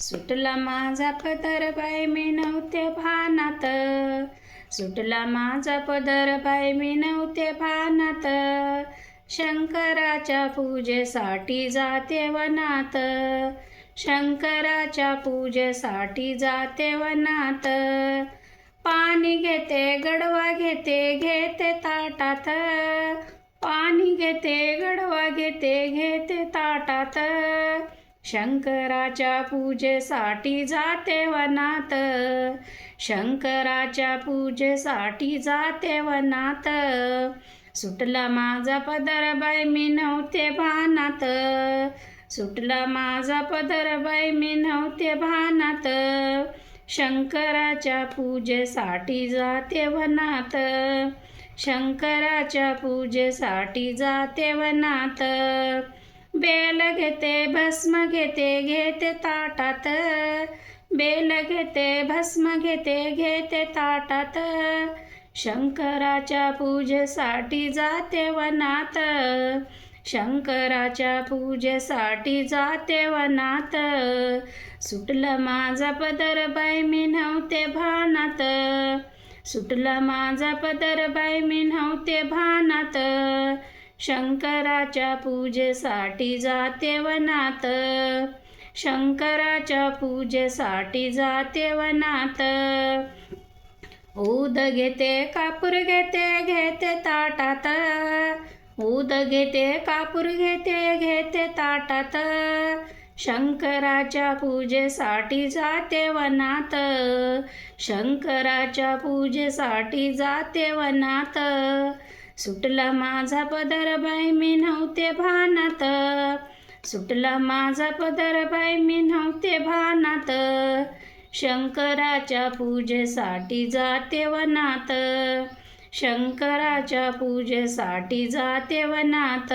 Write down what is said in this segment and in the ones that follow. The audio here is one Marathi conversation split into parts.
सुटला माझा पदर बाय मी नव्हते भानात. सुटला माझा पदर बाय मी नव्हते भानात. शंकराच्या पूजेसाठी जाते वनात. शंकराच्या पूजेसाठी जाते वनात. पाणी घेते गडवा घेते घेते ताटात. पाणी घेते गडवा घेते घेते ताटात. शंकराच्या पूजेसाठी जाते वनात. शंकराच्या पूजेसाठी जाते वनात. सुटला माझा पदर बाई मी नव्हते भानात. सुटला माझा पदर बाई मी नव्हते भानात. शंकराच्या पूजेसाठी जाते वनात. शंकराच्या पूजेसाठी जाते वनात. बेल घेते भस्म घेते घेते ताटात. बेल घेते भस्म घेते घेते ताटात. शंकराच्या पूजेसाठी जाते वनात. शंकराच्या पूजेसाठी जाते वनात. सुटला माझा पदर बाई मी नव्हते भानात. सुटला माझा पदर बाई मी नव्हते भानात. शंकराच्या पूजेसाठी जाते वनात. शंकराच्या पूजेसाठी जाते वनात. उद घेते कापूर घेते घेते ताटात. उद घेते कापूर घेते घेते ताटात. शंकराच्या पूजेसाठी जाते वनात. शंकराच्या पूजेसाठी जाते वनात. सुटला माझा पदर बाई मी नव्हते भानात. सुटला माझा पदर बाई मी नव्हते भानात. शंकराच्या पूजेसाठी जाते वनात. शंकराच्या पूजेसाठी जाते वनात.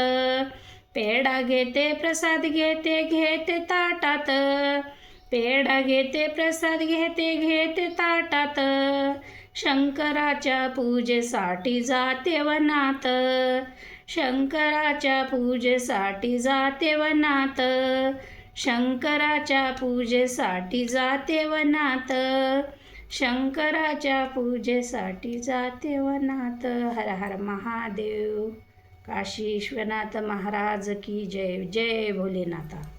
पेढा घेते प्रसाद घेते घेते ताटात. पेढा घेते प्रसाद घेते घेते ताटात. शंकराच्या पूजेसाठी जाते वनात. शंकराच्या पूजेसाठी जाते वनात. शंकराच्या पूजेसाठी जाते वनात. शंकराच्या पूजेसाठी जाते वनात. हर हर महादेव. काशी विश्वनाथ महाराज की जय जय भोलेनाथा.